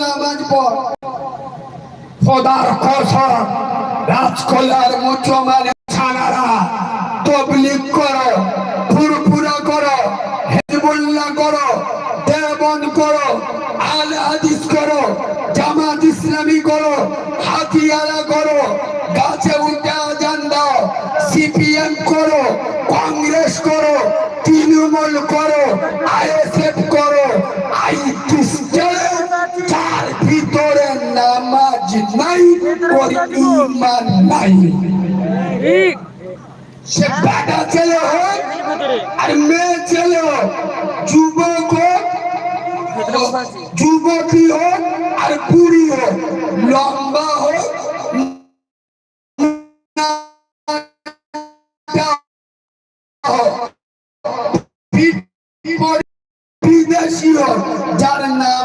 নামাজ খোদার রাজকলার ছানারা করো, ফুরফুরা করো, হেজবুল্লাহ করো দেবন করো, আল হাদিস করো, জামাত ইসলামী করো, হাতিয়ারা করো, গাছে উঠে আজান দাও, সিপিএম করো, কংগ্রেস করো, তৃণমূল করো আইএসএফ ইমান নাই। ঠিক। সে বেটা ছেলে হোক আর মেয়ে ছেলে হোক যুবক হোক যুবতী হোক আর বুড়ি হোক লম্বা হোক বিদেশি হোক যার নাম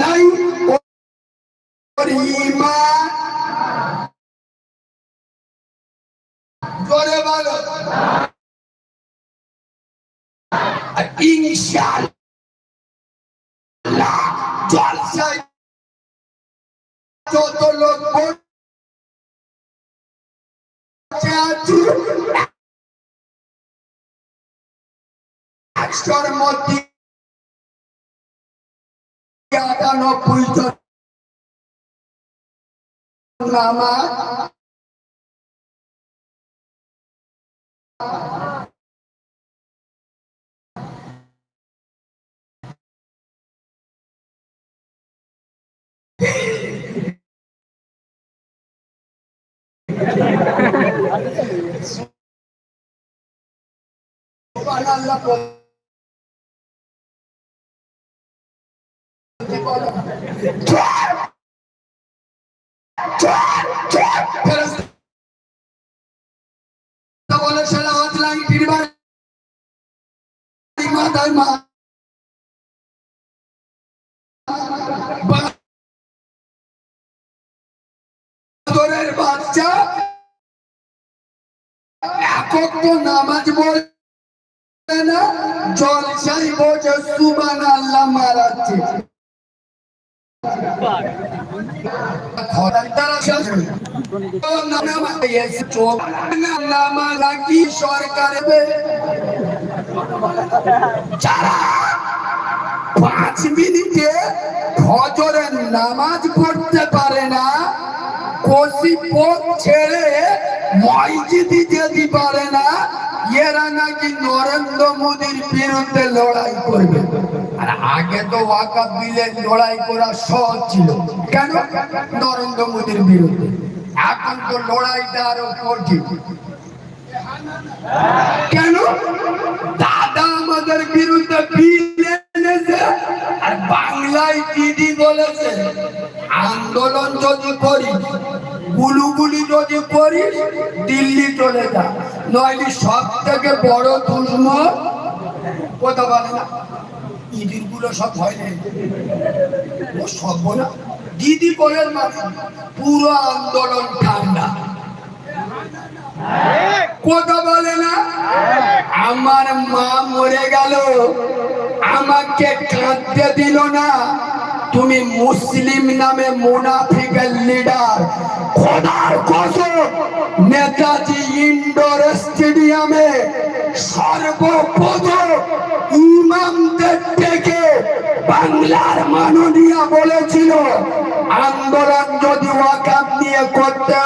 নাই ওর ইমান জোরে বলো। ইনশাআল্লাহ জলসায় যত লোক একশোর মধ্যে আটানব্বই জন নামাজ সুবহানাল্লাহ বলতে বলো। বলে সালাওয়াত লাগি ফিরবার মাথায় মা বাদরের বাচ্চা একক নামাজ বলে না জলসাই বোঝে সুবান আল্লাহ মারাচ্ছে পাঁচ মিনিটে নামাজ পড়তে পারে না কষি পথ ছেড়ে মসজিদে যেতে পারে না, এরা নাকি নরেন্দ্র মোদীর বিরুদ্ধে লড়াই করবে। আর আগে তো ওয়াকা বিলে লড়াই করা সহজ ছিল। কেন? নরেন্দ্র মোদীর বিরুদ্ধে। এখন তো লড়াইটা আরও কঠিন। কেন? দাদা আমাদের বিরুদ্ধে বিল এনেছে আর বাংলায় দিদি বলেছে, আন্দোলন যদি করি, গুলুগুলি যদি করি, দিল্লি চলে যা। নইলে সব থেকে বড় দুশ্মন কথা বলে না। ইদিরগুলো সব হয় না। ও সব বলে। দিদি বলে মানে পুরো আন্দোলন ঠান্ডা। কথা বলে না? আমার মা মরে গেল। আমাকে কাঁদতে দিল না। তুমি মুসলিম নামে মুনাফিকের লিডার খোদার কসম, নেতাজি বাংলার মাননীয় বলেছিল, আন্দোলন যদি ওয়াকাম নিয়ে করতে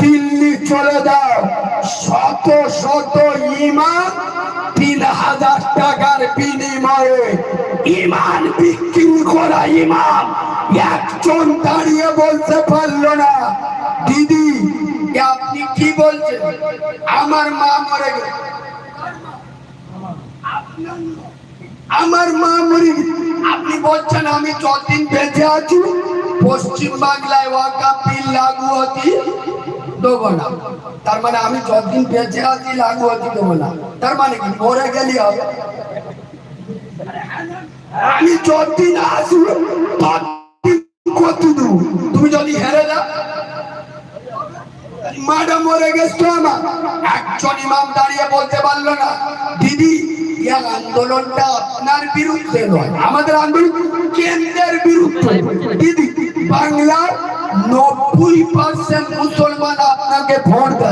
দিল্লি চলে যাও। শত শত ইমাম তিন হাজার টাকার বিনিময়ে ইমান বিক্রি করা ইমাম একজন দাঁড়িয়ে বলতে পারল না। দিদি আপনি কি বলছেন? আমার মা মরে গেছে আমার মা মরে আমি যতদিন বেঁচে আছি, পশ্চিম বাংলায় ওয়াকা বিল লাগু হতি দেবো না। তার মানে আমি যতদিন বেঁচে আছি, লাগু হতি দেবো না। তার মানে কি? মরে গেলি হবে। আমি যতদিন আসি ততদিন তুমি যদি হেরে যাও মাডা মরে গেছে আমার। একজন ইমাম দাঁড়িয়ে বলতে পারল না, দিদি আন্দোলনটা আপনার বিরুদ্ধে নয়। আমাদের আন্দোলন কেন্দ্রের বিরুদ্ধে। দিদি, বাংলার নব্বই পার্সেন্ট মুসলমান আপনাকে ভোট দেয়।